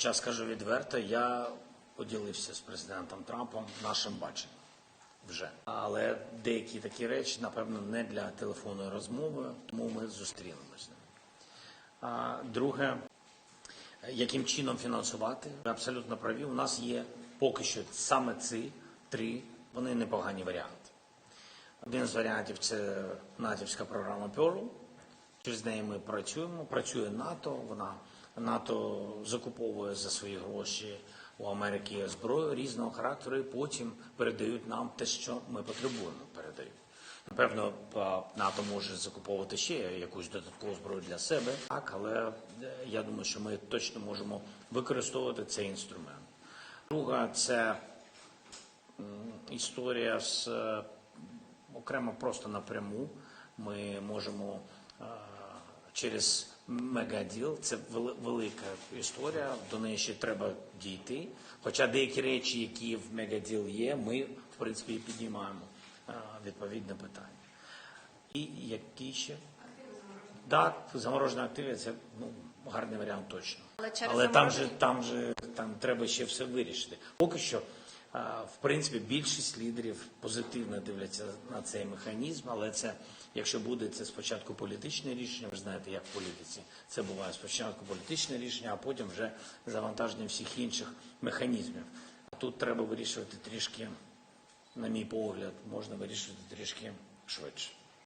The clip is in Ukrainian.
Хоча скажу відверто, я поділився з президентом Трампом нашим баченням вже. Але деякі такі речі, напевно, не для телефонної розмови, тому ми зустрінемося з ним. А друге, яким чином фінансувати? Ви абсолютно праві. У нас є поки що саме ці три, вони непогані варіанти. Один з варіантів це натівська програма Pearl. Через неї ми працюємо. Працює НАТО. Вона НАТО закуповує за свої гроші у Америки зброю різного характеру, і потім передають нам те, що ми потребуємо. Передають. Напевно, НАТО може закуповувати ще якусь додаткову зброю для себе, так, але е, я думаю, що ми точно можемо використовувати цей інструмент. Друга це історія з е, окремо просто напряму. Ми можемо е, через мегаділ, це велика історія, до неї ще треба дійти. Хоча деякі речі, які в мегаділ є, ми в принципі і піднімаємо е, відповідне питання. І які ще? Так, заморожені активи це ну, гарний варіант точно. Але через Але там же, там же там треба ще все вирішити. Поки що, в принципі, більшість лідерів позитивно дивляться на цей механізм, але це, якщо буде це спочатку політичне рішення, ви знаєте, як в політиці це буває спочатку політичне рішення, а потім вже завантаження всіх інших механізмів. А тут треба вирішувати трішки, на мій погляд, можна вирішувати трішки швидше.